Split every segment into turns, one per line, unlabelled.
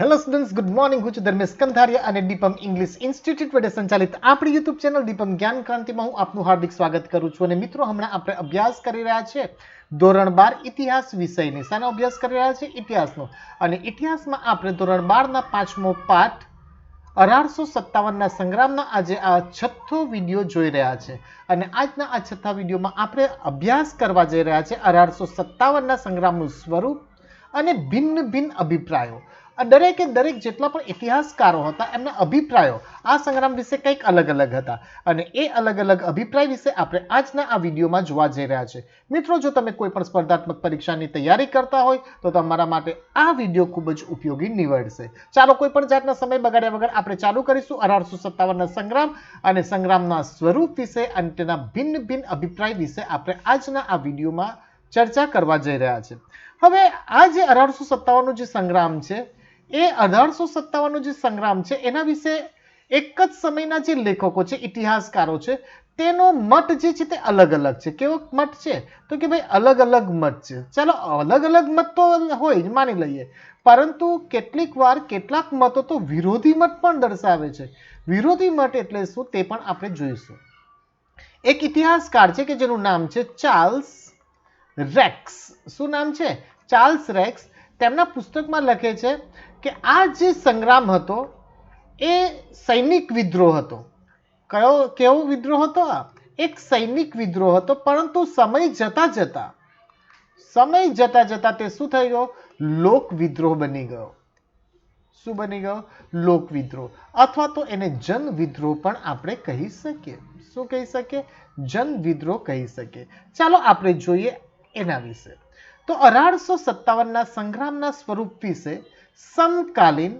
Hello students good morning હું છું ધર્મેશ કંથારિયા અને દીપમ ઇંગ્લિશ ઇન્સ્ટિટ્યૂટ વડે સંચાલિત આપણી યુટ્યુબ ચેનલ દીપમ જ્ઞાન ક્રાંતિમાં હું આપનું હાર્દિક સ્વાગત કરું છું. અને મિત્રો, હમણાં આપણે અભ્યાસ કરી રહ્યા છે ધોરણ બાર ઇતિહાસ વિષયની. શાનો અભ્યાસ કરી રહ્યા છે ઇતિહાસનો. અને ઇતિહાસમાં આપણે ધોરણ બારના પાંચમો પાઠ અઢારસો સત્તાવનના સંગ્રામના આજે આ છઠ્ઠો વીડિયો જોઈ રહ્યા છે. અને આજના આ છઠ્ઠા વિડીયોમાં આપણે અભ્યાસ કરવા જઈ રહ્યા છે અઢારસો સત્તાવનના સંગ્રામનું સ્વરૂપ અને ભિન્ન ભિન્ન અભિપ્રાયો. દરેકે દરેક જેટલા પણ ઇતિહાસકારો હતા, એમના અભિપ્રાયો આ સંગ્રામ વિશે કંઈક અલગ અલગ હતા. અને એ અલગ અલગ અભિપ્રાય વિશે આપણે આજના આ વિડીયોમાં જોવા જઈ રહ્યા છે. મિત્રો, જો તમે કોઈ પણ સ્પર્ધાત્મક પરીક્ષાની તૈયારી કરતા હોય, તો તમારા માટે આ વીડિયો ખૂબ જ ઉપયોગી નીવડશે. ચાલો, કોઈ પણ જાતના સમય બગાડ્યા વગર આપણે ચાલુ કરીશું. અઢારસો સત્તાવનના સંગ્રામ અને સંગ્રામના સ્વરૂપ વિશે અને તેના ભિન્ન ભિન્ન અભિપ્રાય વિશે આપણે આજના આ વિડીયોમાં ચર્ચા કરવા જઈ રહ્યા છે. હવે આ જે અઢારસો સત્તાવનનો જે સંગ્રામ છે એ અઢારસો સત્તાવનનો જે સંગ્રામ છે, એના વિશે એક જ સમયના જે લેખકો છે, ઇતિહાસકારો છે, તેનો મત જે છે તે અલગ અલગ છે. કેવો મત છે? તો કે ભાઈ અલગ અલગ મત છે. ચાલો અલગ અલગ મત તો હોય માની લઈએ. પરંતુ કેટલીક વાર કેટલાક મતો તો વિરોધી મત પણ દર્શાવે છે. વિરોધી મત એટલે શું તે પણ આપણે જોઈશું. એક ઇતિહાસકાર છે કે જેનું નામ છે ચાર્લ્સ રેક્સ. શું નામ છે? Charles Rex. તેમના પુસ્તકમાં લખે છે કે આ જે સંગ્રામ હતો, એ સૈનિક વિદ્રોહ હતો. કયો, કેવો વિદ્રોહ હતો આ? એક સૈનિક વિદ્રોહ હતો, પરંતુ સમય જતા જતા, સમય જતા જતા તે શું થઈ ગયો? લોક વિદ્રોહ બની ગયો. શું બની ગયો? લોક વિદ્રોહ. અથવા તો એને જન વિદ્રોહ પણ આપણે કહી શકીએ. શું કહી શકીએ? જન વિદ્રોહ કહી શકીએ. ચાલો આપણે જોઈએ એના વિશે. તો અઢારસો સત્તાવનના સંગ્રામના સ્વરૂપ વિશે સમકાલીન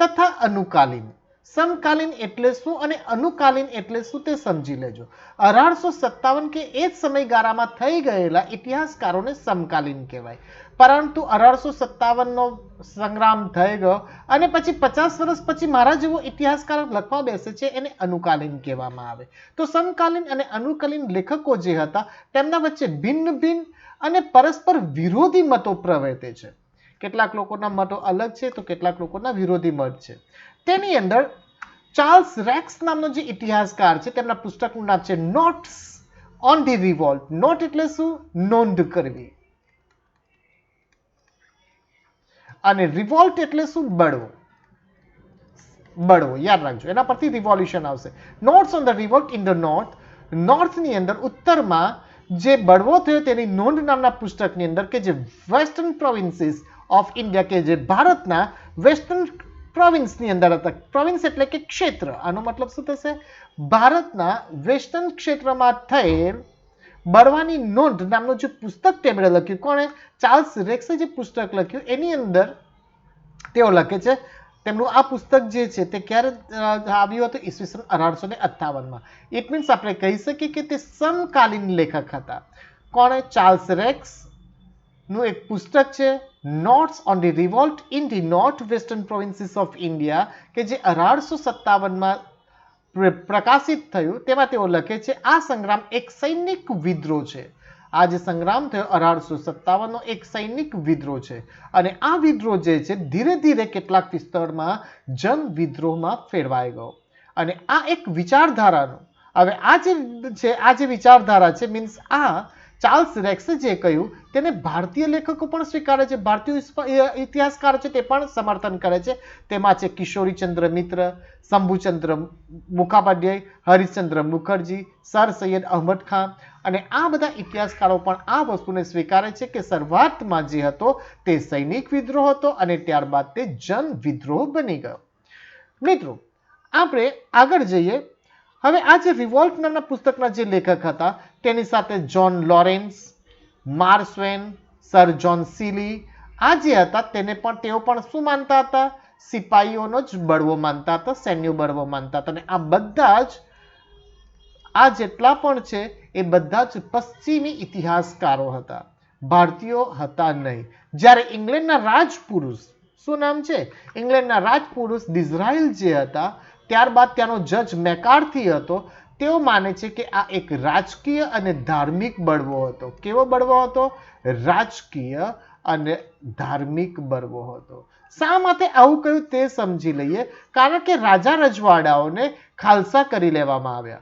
તથા અનુકાલીન. સમકાલીન એટલે શું અને અનુકાલીન એટલે શું તે સમજી લેજો. અઢારસો સત્તાવન કે એ જ સમયગાળામાં થઈ ગયેલા ઇતિહાસકારોને સમકાલીન કહેવાય. પરંતુ અઢારસો સત્તાવનનો સંગ્રામ થઈ ગયો અને પછી પચાસ વર્ષ પછી મારા જેવો ઇતિહાસકાર લખવા બેસે છે એને અનુકાલીન કહેવામાં આવે. તો સમકાલીન અને અનુકાલીન લેખકો જે હતા, તેમના વચ્ચે ભિન્ન ભિન્ન અને પરસ્પર વિરોધી મતો પ્રવર્તે છે. કેટલાક લોકોના મતો અલગ છે તો કેટલાક લોકોના વિરોધી મત છે. તેની અંદર ચાર્લ્સ રેક્સ નામનો જે ઇતિહાસકાર છે, તેમના પુસ્તકનું નામ છે notes on the revolt note એટલે શું? નોંધ કરવી. અને રિવોલ્ટ એટલે શું? બળવો બળવો યાદ રાખજો, એના પરથી રિવોલ્યુશન આવશે. Notes on the revolt in the north નોર્થની અંદર ઉત્તરમાં જે બળવો થયો તેની નોંધ નામના પુસ્તકની અંદર કે જે વેસ્ટર્ન પ્રોવિન્સીસ ઓફ ઇન્ડિયા કે જે ભારતના વેસ્ટર્ન પ્રોવિન્સની અંદર હતા પ્રોવિન્સ એટલે કે ક્ષેત્ર આનો મતલબ શું થશે ભારતના વેસ્ટર્ન ક્ષેત્રમાં થયેલ બળવાની નોંધ નામનું જે પુસ્તક તેમણે લખ્યું કોણે ચાર્લ્સ રેક્સે જે પુસ્તક લખ્યું એની અંદર તેઓ લખે છે તેમનું આ પુસ્તક જે છે તે ક્યારે આવ્યું હતું ઈસવીસન અઢારસો ને અઠ્ઠાવનમાં ઇટ મીન્સ આપણે કહી શકીએ કે તે સમકાલીન લેખક હતા કોણે ચાર્લ્સ રેક્સ નું એક પુસ્તક છે notes on the revolt in the north western provinces of India કે જે અઢારસો સત્તાવનમાં પ્રકાશિત થયું, તેમાં તેઓ લખે છે, આ સંગ્રામ એક સૈનિક વિદ્રોહ છે. આ જે સંગ્રામ થયો, અઢારસો સત્તાવનનો એક સૈનિક વિદ્રોહ છે. અને આ વિદ્રોહ જે છે, ધીરે ધીરે કેટલાક વિસ્તારમાં જન વિદ્રોહમાં ફેરવાઈ ગયો. અને આ એક વિચારધારાનું, હવે આ જે છે, આ જે વિચારધારા છે મીન્સ આ ચાર્લ્સ રેક્સે જે કહ્યું, તેને ભારતીય લેખકો પણ સ્વીકારે છે, ભારતીય ઇતિહાસકાર છે તે પણ સમર્થન કરે છે. તેમાં છે કિશોરીચંદ્ર મિત્ર, શંભુચંદ્ર મુખાપાધ્યાય, હરિશ્ચંદ્ર મુખર્જી, સર સૈયદ અહમદ ખાન અને આ બધા ઇતિહાસકારો પણ આ વસ્તુને સ્વીકારે છે કે શરૂઆતમાં જે હતો તે સૈનિક વિદ્રોહ હતો અને ત્યારબાદ તે જન વિદ્રોહ બની ગયો. મિત્રો, આપણે આગળ જઈએ. હવે આ જે રિવોલ્ટ નામના પુસ્તકના જે લેખક હતા તેની સાથે જોન લોરેન્સ માર્સવેન સર જોન સીલી, આ જે હતા તેને પણ તેઓ પણ શું માનતા હતા? સિપાહીઓનો જ બળવો માનતા હતા, સૈન્ય બળવો માનતા હતા. અને આ બધા જ, આ જેટલા પણ છે, એ બધા જ પશ્ચિમી ઇતિહાસકારો હતા. ભારતીયો હતા નહીં. જ્યારે ઇંગ્લેન્ડના રાજપુરુષ, શું નામ છે? ઇંગ્લેન્ડના રાજપુરુષ ડિઝરાઇલ જે હતા, ત્યારબાદ ત્યાંનો જજ મેકાર્થી હતો તેઓ માને છે કે આ એક રાજકીય અને ધાર્મિક બળવો હતો. કેવો બળવો હતો? રાજકીય અને ધાર્મિક બળવો હતો. શા માટે આવું કહ્યું તે સમજી લઈએ? કારણ કે રાજા રજવાડાઓને ખાલસા કરી લેવામાં આવ્યા.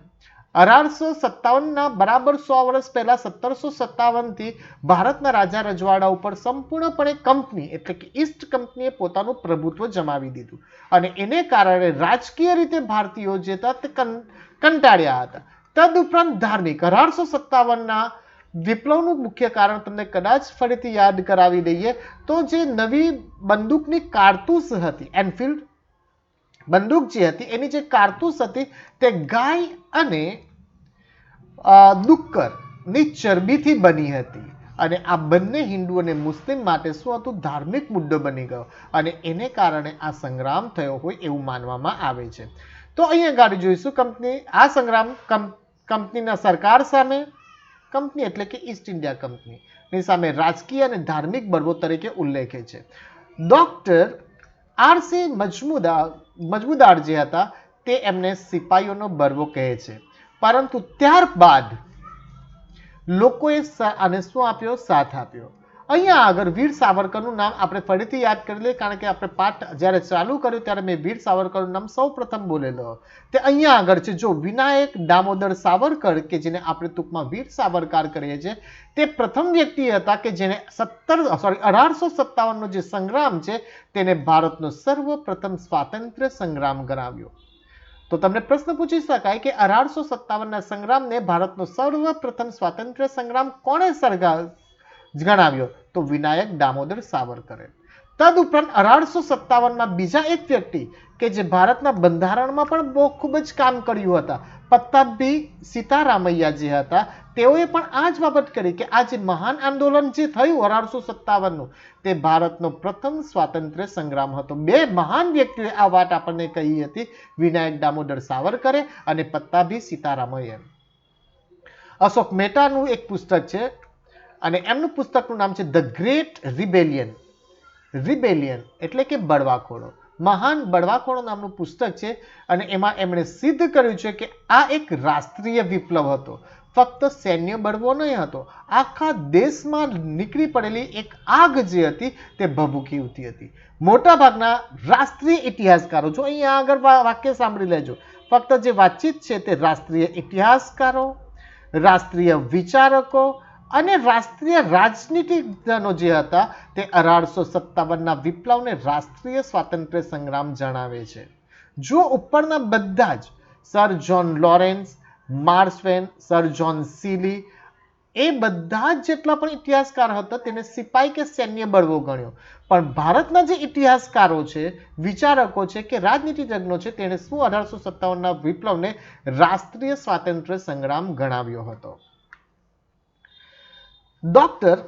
અઢારસો સત્તાવનના બરાબર સો વર્ષ પહેલા સત્તરસો સત્તાવનથી ભારતના રાજા રજવાડા ઉપર સંપૂર્ણપણે કંપની એટલે કે ઈસ્ટ કંપનીએ પોતાનું પ્રભુત્વ જમાવી દીધું. અને એને કારણે રાજકીય રીતે ભારતીયો જે હતા તે કંટાળ્યા હતા. તદુપરાંત ધાર્મિક અઢારસો સત્તાવનના વિપ્લવનું મુખ્ય કારણ તમને કદાચ ફરીથી યાદ કરાવી દઈએ તો જે નવી બંદૂકની કારતૂસ હતી એનફિલ્ડ બંદૂક જે હતી, એની જે કારતૂસ હતી તે ગાય અને ડુક્કરની ચરબીથી બની હતી. અને આ બંને હિન્દુ અને મુસ્લિમ માટે શું હતું? ધાર્મિક મુદ્દો બની ગયો. અને એને કારણે આ સંગ્રામ થયો હોય એવું માનવામાં આવે છે. તો અહીંયા ગાડી જોઈશું કંપની, આ સંગ્રામ કંપ- કંપનીના સરકાર સામે, કંપની એટલે કે ઈસ્ટ ઇન્ડિયા કંપનીની સામે રાજકીય અને ધાર્મિક બળવો તરીકે ઉલ્લેખે છે. ડોક્ટર આરસી મજમુદાર મજમુદાર જે હતા, તે એમને સિપાહીઓનો બરવો કહે છે. પરંતુ ત્યારબાદ લોકોએ આને શું આપ્યો? સાથ આપ્યો. અહીંયા આગળ વીર સાવરકરનું નામ આપણે ફરીથી યાદ કરી લઈએ, કારણ કે આપણે પાઠ જ્યારે ચાલુ કર્યું ત્યારે મેં વીર સાવરકરનું નામ સૌ પ્રથમ બોલેલો. તે અહીંયા આગળ છે, જો વિનાયક દામોદર સાવરકર, કે જેને આપણે ટૂંકમાં વીર સાવરકર કરીએ છીએ, તે પ્રથમ વ્યક્તિ હતા કે જેને સત્તર સોરી અઢારસો સત્તાવનનો જે સંગ્રામ છે, તેને ભારતનો સર્વપ્રથમ સ્વાતંત્ર્ય સંગ્રામ ગણાવ્યો. તો તમને પ્રશ્ન પૂછી શકાય કે અઢારસો સત્તાવનના સંગ્રામને ભારતનો સર્વપ્રથમ સ્વાતંત્ર્ય સંગ્રામ કોણે ગણાવ્યો તો વિનાયક દામોદર સાવરકરે. તદુપરાંત અઢારસો સત્તાવનમાં બીજા એક વ્યક્તિ કે જે ભારતના બંધારણમાં પણ બહુ ખૂબ જ કામ કર્યું હતા પત્તાભી સીતારામૈયા હતા, તેઓએ પણ આ જ બાબત કરી કે આ જે મહાન આંદોલન જે થયું અઢારસો સત્તાવનનું, તે ભારતનો પ્રથમ સ્વાતંત્ર્ય સંગ્રામ હતો. બે મહાન વ્યક્તિઓએ આ વાત આપણને કહી હતી, વિનાયક દામોદર સાવરકરે અને પત્તાભી સીતારામૈયા અશોક મહેતાનું એક પુસ્તક છે અને એમનું પુસ્તકનું નામ છે ધ ગ્રેટ રિબેલિયન રિબેલિયન એટલે કે બળવાખોડો મહાન બળવાખોડો નામનું પુસ્તક છે અને એમાં એમણે સિદ્ધ કર્યું છે કે આ એક રાષ્ટ્રીય વિપ્લવ હતો. ફક્ત સૈન્ય બળવો નહીં હતો. આખા દેશમાં નીકળી પડેલી એક આગ જે હતી તે ભભૂકી ઉઠી હતી. મોટાભાગના રાષ્ટ્રીય ઇતિહાસકારો, જો અહીંયા આગળ વાક્ય સાંભળી લેજો. ફક્ત જે વાતચીત છે તે રાષ્ટ્રીય ઇતિહાસકારો, રાષ્ટ્રીય વિચારકો અને રાષ્ટ્રીય રાજનીતિજ્ઞનો જે હતા, તે અઢારસો સત્તાવનના વિપ્લવને રાષ્ટ્રીય સ્વાતંત્ર્ય સંગ્રામ જણાવે છે. જો ઉપરના બધા જ સર જ્હોન લોરેન્સ, માર્સવેન, સર જ્હોન સીલી, એ બધા જ જેટલા પણ ઇતિહાસકાર હતા, તેને સિપાઈ કે સૈન્ય બળવો ગણ્યો. પણ ભારતના જે ઇતિહાસકારો છે, વિચારકો છે કે રાજનીતિજ્ઞો છે, તેણે શું અઢારસો સત્તાવનના વિપ્લવને રાષ્ટ્રીય સ્વાતંત્ર્ય સંગ્રામ ગણાવ્યો હતો? ડોક્ટર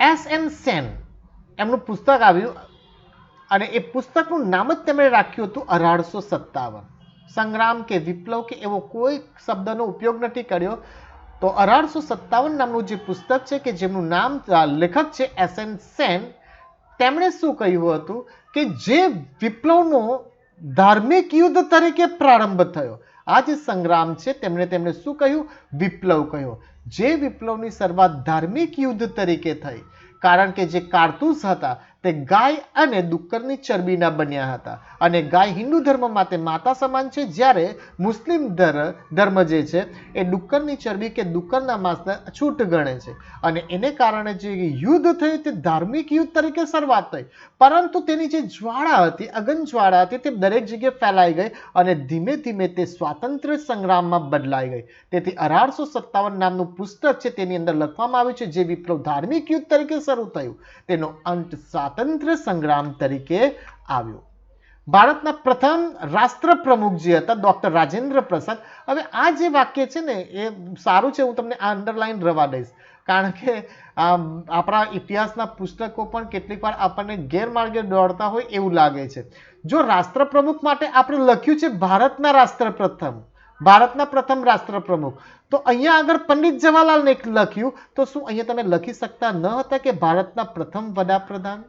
એસ એમ સેન એમનું પુસ્તક આવ્યું અને એ પુસ્તકનું નામ જ તેમણે રાખ્યું હતું અઢારસો સત્તાવન. સંગ્રામ કે વિપ્લવ કે એવો કોઈ શબ્દનો ઉપયોગ નથી કર્યો. તો અઢારસો સત્તાવન નામનું જે પુસ્તક છે કે જેમનું નામ લેખક છે એસ એન સેન તેમણે શું કહ્યું હતું કે જે વિપ્લવનો ધાર્મિક યુદ્ધ તરીકે પ્રારંભ થયો. આ જે સંગ્રામ છે, તેમણે તેમણે શું કહ્યું? વિપ્લવ કહ્યો. જે વિપ્લવની શરૂઆત ધાર્મિક યુદ્ધ તરીકે થઈ. કારણ કે જે કારતૂસ હતા, તે ગાય અને ડુક્કરની ચરબીના બન્યા હતા. અને ગાય હિન્દુ ધર્મ માટે માતા સમાન છે, જ્યારે મુસ્લિમ ધર- ધર્મ જે છે, એ ડુક્કરની ચરબી કે ડુક્કરના માંસને અછૂટ ગણે છે. અને એને કારણે જે યુદ્ધ થયું તે ધાર્મિક યુદ્ધ તરીકે શરૂઆત થઈ. પરંતુ તેની જે જ્વાળા હતી અગન જ્વાળા હતી, તે દરેક જગ્યાએ ફેલાઈ ગઈ અને ધીમે ધીમે તે સ્વાતંત્ર્ય સંગ્રામમાં બદલાઈ ગઈ. તેથી અઢારસો સત્તાવન નામનું પુસ્તક છે, તેની અંદર લખવામાં આવ્યું છે, જે વિપ્લવ ધાર્મિક યુદ્ધ તરીકે શરૂ થયું. તેનો અંત સ્વાતંત્ર્ય સંગ્રામ તરીકે આવ્યો. ભારતના પ્રથમ રાષ્ટ્ર પ્રમુખ જે હતા, ડોક્ટર રાજેન્દ્ર પ્રસાદ. હવે આ જે વાક્ય છે ને, એ સારું છે, હું તમને આ અંડરલાઈન રવા દઈશ. કારણ કે આપણા ઇતિહાસના પુસ્તકો પણ કેટલીક વાર આપણને ગેરમાર્ગે દોડતા હોય એવું લાગે છે. જો રાષ્ટ્ર પ્રમુખ માટે આપણે લખ્યું છે ભારતના રાષ્ટ્ર પ્રથમ ભારતના પ્રથમ રાષ્ટ્ર પ્રમુખ તો અહીંયા આગળ પંડિત જવાહરલાલને લખ્યું, તો શું અહીંયા તમે લખી શકતા ન હતા કે ભારતના પ્રથમ વડાપ્રધાન?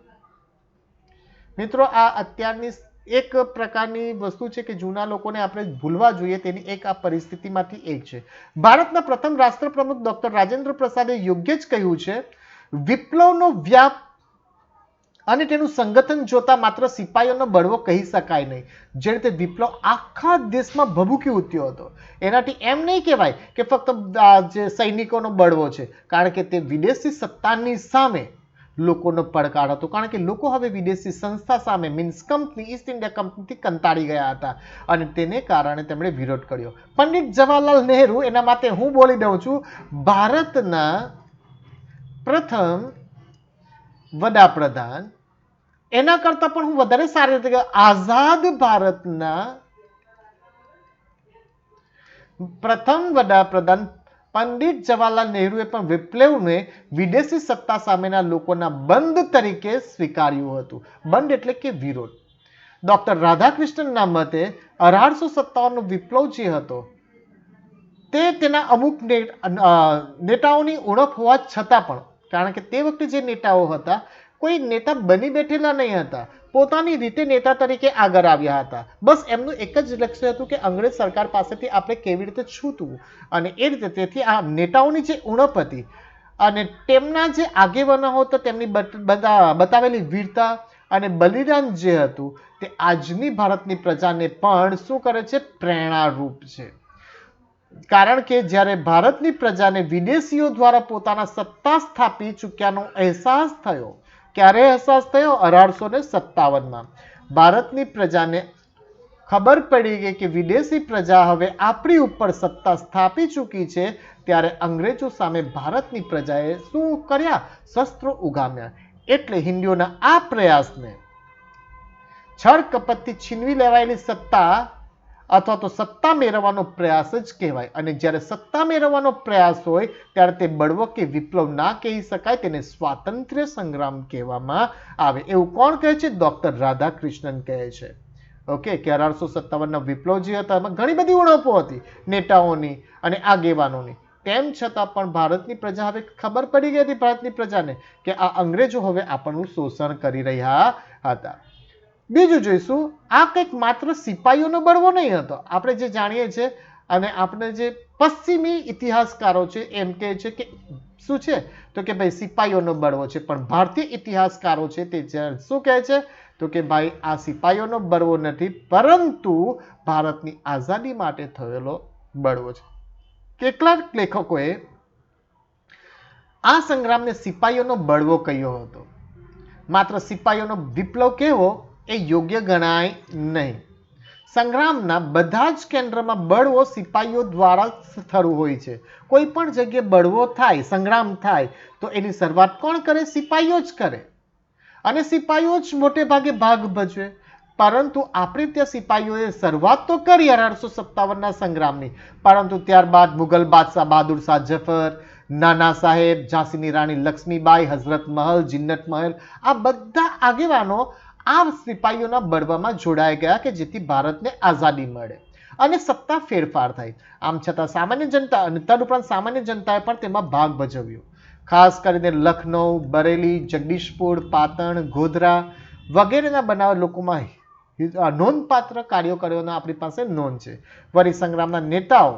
મિત્રો, આ અત્યારની એક પ્રકારની વસ્તુ છે કે જૂના લોકોને આપણે ભૂલવા જોઈએ, તેની એક આ પરિસ્થિતિમાંથી એક છે. ભારતના પ્રથમ રાષ્ટ્ર પ્રમુખ ડોક્ટર રાજેન્દ્ર પ્રસાદે યોગ્ય જ કહ્યું છે, વિપ્લવનો વ્યાપ અને તેનું સંગઠન જોતા માત્ર સિપાહીઓનો બળવો કહી શકાય નહીં. જે રીતે વિપ્લવ આખા દેશમાં ભભૂકી ઉઠ્યો હતો. એનાથી એમ નહીં કહેવાય કે ફક્ત જે સૈનિકોનો બળવો છે, કારણ કે તે વિદેશી સત્તાની સામે લોકોનો પડકાર હતો. કારણ કે લોકો હવે વિદેશી સંસ્થા સામે મીન્સ કંપની ઈસ્ટ ઇન્ડિયા કંપનીથી કંટાળી ગયા હતા અને તેને કારણે તેમણે વિરોધ કર્યો. પંડિત જવાહરલાલ નહેરુ, એના માટે હું બોલી દઉં છું, ભારતના પ્રથમ વડાપ્રધાન, એના કરતા પણ હું વધારે સારી રીતે આઝાદ ભારતના પ્રથમ વડાપ્રધાન પંડિત જવાહરલાલ નહેરુએ પણ વિપ્લવને વિદેશી સત્તા સામેના લોકોના બંધ તરીકે સ્વીકાર્યું હતું. બંધ એટલે કે વિરોધ. ડોક્ટર રાધાકૃષ્ણનના મતે અઢારસો સત્તાવનનો વિપ્લવ જે હતો, તે તેના અમુક નેતાઓની ઓળખ હોવા છતાં પણ, કારણ કે તે વખતે જે નેતાઓ હતા, કોઈ નેતા બની બેઠેલા નહીં હતા. પોતાની રીતે નેતા તરીકે આગળ આવ્યા હતા. બસ એમનું એક જ લક્ષ્ય હતું કે અંગ્રેજ સરકાર પાસેથી આપણે કેવી રીતે છૂટવું. અને એ રીતે તેથી આ નેતાઓની જે ઉણપ હતી અને તેમના જે આગેવાનો હતા તેમની બતાવેલી વીરતા અને બલિદાન જે હતું તે આજની ભારતની પ્રજાને પણ શું કરે છે? પ્રેરણારૂપ છે. કારણ કે જ્યારે ભારતની પ્રજાને વિદેશીઓ દ્વારા પોતાના સત્તા સ્થાપી ચૂક્યાનો અહેસાસ થયો ક્યારે અહેસાસ થયો? અઢારસો ને સત્તાવનમાં. ભારતની પ્રજાને ખબર પડી ગઈ કે વિદેશી પ્રજા હવે આપણી ઉપર સત્તા સ્થાપી ચૂકી છે, ત્યારે અંગ્રેજો સામે ભારતની પ્રજાએ શું કર્યા? શસ્ત્રો ઉગામ્યા. એટલે હિન્દીઓના આ પ્રયાસને. છળ કપટથી છીનવી લેવાયેલી સત્તા અથવા તો સત્તા મેળવવાનો પ્રયાસ જ કહેવાય. અને જ્યારે સત્તા મેળવવાનો પ્રયાસ હોય, ત્યારે તે બળવો કે વિપ્લવ ના કહી શકાય, તેને સ્વાતંત્ર્ય સંગ્રામ કહેવામાં આવે. એવું કોણ કહે છે? ડોક્ટર રાધાકૃષ્ણન કહે છે. ઓકે, કે અઢારસો સત્તાવનના વિપ્લવ જે હતા. એમાં ઘણી બધી ઉણપો હતી. નેતાઓની અને આગેવાનોની. તેમ છતાં પણ ભારતની પ્રજા હવે ખબર પડી ગઈ હતી, ભારતની પ્રજાને, કે આ અંગ્રેજો હવે આપણનું શોષણ કરી રહ્યા હતા. બીજું જોઈશું. આ કંઈક માત્ર સિપાહીઓનો બળવો નહીં હતો. આપણે જે જાણીએ છીએ અને આપણે જે પશ્ચિમી ઇતિહાસકારો છે એમ કહે છે કે શું છે? તો કે ભાઈ સિપાહીઓનો બળવો છે. પણ ભારતીય ઇતિહાસકારો છે તે શું કહે છે? તો કે ભાઈ આ સિપાહીઓનો બળવો નથી, પરંતુ ભારતની આઝાદી માટે થયેલો બળવો છે. કેટલાક લેખકોએ આ સંગ્રામને સિપાહીઓનો બળવો કહ્યો હતો. માત્ર સિપાહીઓનો વિપ્લવ કહેવો એ યોગ્ય ગણાય નહીં. સંગ્રામના બધા જ કેન્દ્રમાં બળવો સિપાહીઓ દ્વારા થતું હોય છે. કોઈ પણ જગ્યાએ બળવો થાય, સંગ્રામ થાય, તો એની શરૂઆત કોણ કરે? સિપાહીઓ જ કરે. અને સિપાહીઓ જ મોટે ભાગે ભાગ ભજવે. પરંતુ આપણે ત્યાં સિપાહીઓએ શરૂઆત તો કરી અઢારસો સત્તાવનના સંગ્રામની. પરંતુ ત્યારબાદ મુગલ બાદશાહ બહાદુર શાહ જફર, નાના સાહેબ, ઝાંસીની રાણી લક્ષ્મીબાઈ, હઝરત મહલ, જિન્નત મહલ આ બધા આગેવાનો આ સિપાહીઓના બળવામાં જોડાઈ ગયા કે જેથી ભારતને આઝાદી મળે અને સત્તા ફેરફાર થાય. આમ છતાં સામાન્ય જનતા અને તદુપરાંત સામાન્ય જનતાએ પણ તેમાં ભાગ ભજવ્યો. ખાસ કરીને લખનૌ બરેલી, જગદીશપુર, પાટણ, ગોધરા વગેરેના બનાવ લોકોમાં નોંધપાત્ર કાર્યો કર્યોના આપણી પાસે નોંધ છે. વરી સંગ્રામના નેતાઓ,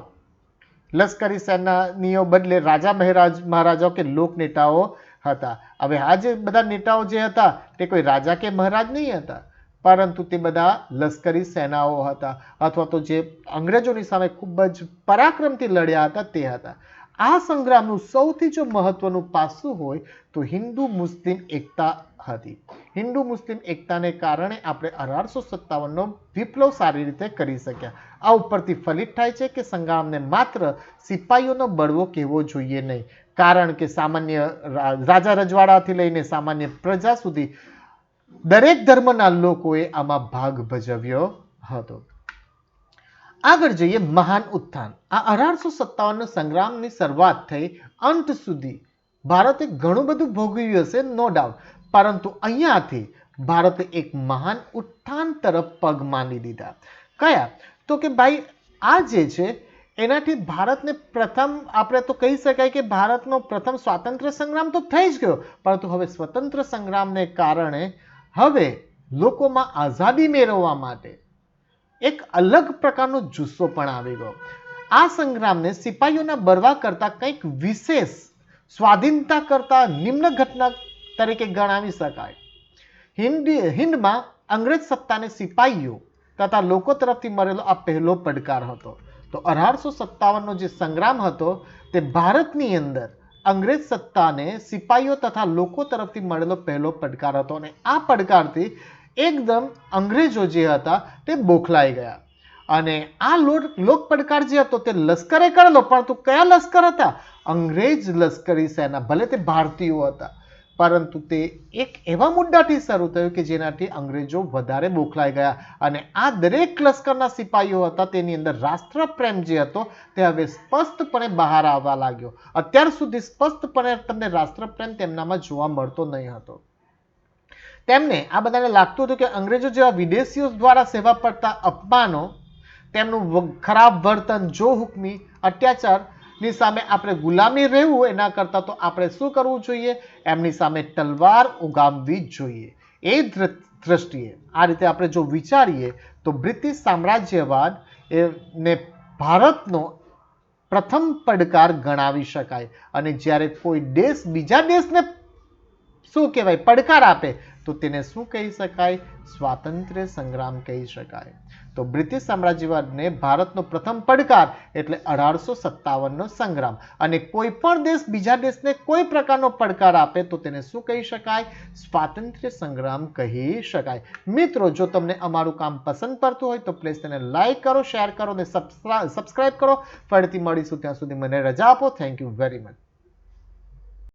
લશ્કરી સેનાનીઓ બદલે રાજા મહારાજ મહારાજાઓ કે લોક નેતાઓ હતા. હવે આ જે બધા નેતાઓ જે હતા, તે કોઈ રાજા કે મહારાજ નહીં હતા. પરંતુ તે બધા લશ્કરી સેનાઓ હતા. અથવા તો જે અંગ્રેજોની સામે ખૂબ જ પરાક્રમથી લડ્યા હતા, તે હતા. આ સંગ્રામનું સૌથી જો મહત્વનું પાસું હોય તો હિન્દુ મુસ્લિમ એકતા હતી. હિન્દુ મુસ્લિમ એકતાને કારણે આપણે અઢારસો સત્તાવનનો વિપ્લવ સારી રીતે કરી શક્યા. આ ઉપરથી ફલિત થાય છે કે સંગ્રામને માત્ર સિપાહીઓનો બળવો કહેવો જોઈએ નહીં. કારણ કે સામાન્ય રાજા રજવાડાથી લઈને સામાન્ય પ્રજા સુધી દરેક ધર્મના લોકોએ આમાં ભાગ ભજવ્યો હતો. આગળ જઈએ મહાન ઉત્થાન. આ અઢારસો સત્તાવનનો સંગ્રામની શરૂઆત થઈ અંત સુધી. ભારતે ઘણું બધું ભોગવ્યું હશે નો ડાઉટ પરંતુ અહીંયાથી ભારતે એક મહાન ઉત્થાન તરફ પગ માંડી દીધા. કયા? તો કે ભાઈ, આ જે છે, એનાથી ભારતને પ્રથમ, આપણે તો કહી શકાય કે ભારતનો પ્રથમ સ્વાતંત્ર્ય સંગ્રામ તો થઈ જ ગયો. પરંતુ હવે સ્વતંત્ર સંગ્રામને કારણે હવે લોકોમાં આઝાદી મેળવવા માટે એક અલગ પ્રકારનો જુસ્સો પણ આવી ગયો. આ સંગ્રામને સિપાહીઓના બરવા કરતાં કંઈક વિશેષ, સ્વાધીનતા કરતા નિમ્ન ઘટના તરીકે ગણાવી શકાય. હિન્દ, હિન્દમાં અંગ્રેજ સત્તાને સિપાહીઓ તથા લોકો તરફથી મળેલો આ પહેલો પડકાર હતો. તો અઢારસો સત્તાવનનો જે સંગ્રામ હતો, તે ભારતની અંદર અંગ્રેજ સત્તાને સિપાહીઓ તથા લોકો તરફથી મળેલો પહેલો પડકાર હતો. અને આ પડકારથી એકદમ અંગ્રેજો જે હતા તે બોખલાઈ ગયા. અને આ લોક પડકાર જે હતો તે લશ્કરે કરેલો પરંતુ કયા લશ્કર હતા? અંગ્રેજ લશ્કરી સેના, ભલે તે ભારતીયો હતા, પરંતુ તે એક એવા મુદ્દાથી શરૂ થયું કે જેનાથી અંગ્રેજો વધારે બોખલાઈ ગયા. અને આ દરેક લશ્કરના સિપાહીઓ હતા, તેની અંદર રાષ્ટ્રપ્રેમ જે હતો તે હવે સ્પષ્ટપણે બહાર આવવા લાગ્યો. અત્યાર સુધી સ્પષ્ટપણે તમને રાષ્ટ્રપ્રેમ તેમનામાં જોવા મળતો નહીં હતો. તેમને આ બધાને લાગતું હતું કે અંગ્રેજો જેવા વિદેશીઓ દ્વારા સેવા પડતા અપમાનો, તેમનું ખરાબ વર્તન, જો હુકમી, અત્યાચારની સામે આપણે ગુલામી રહેવું એના કરતાં તો આપણે શું કરવું જોઈએ? એમની સામે તલવાર ઉગામવી જોઈએ. એ દ્ર- દ્રષ્ટિએ આ રીતે આપણે જો વિચારીએ, તો બ્રિટિશ સામ્રાજ્યવાદ એને ભારતનો પ્રથમ પડકાર ગણાવી શકાય. અને જ્યારે કોઈ દેશ બીજા દેશને શું કહેવાય? પડકાર આપે તો તેને શું કહી શકાય? સ્વાતંત્ર્ય સંગ્રામ કહી શકાય. તો બ્રિટિશ સામ્રાજ્યવાદને ભારતનો પ્રથમ પડકાર એટલે અઢારસો સત્તાવનનો સંગ્રામ. અને કોઈ પણ દેશ બીજા દેશને કોઈ પ્રકારનો પડકાર આપે તો તેને શું કહી શકાય? સ્વાતંત્ર્ય સંગ્રામ કહી શકાય. મિત્રો, જો તમને અમારું કામ પસંદ પડતું હોય તો પ્લીઝ તેને લાઇક કરો શેર કરો અને સબસ્ક્રાઇબ કરો. ફરીથી મળીશું ત્યાં સુધી મને રજા આપો. Thank you very much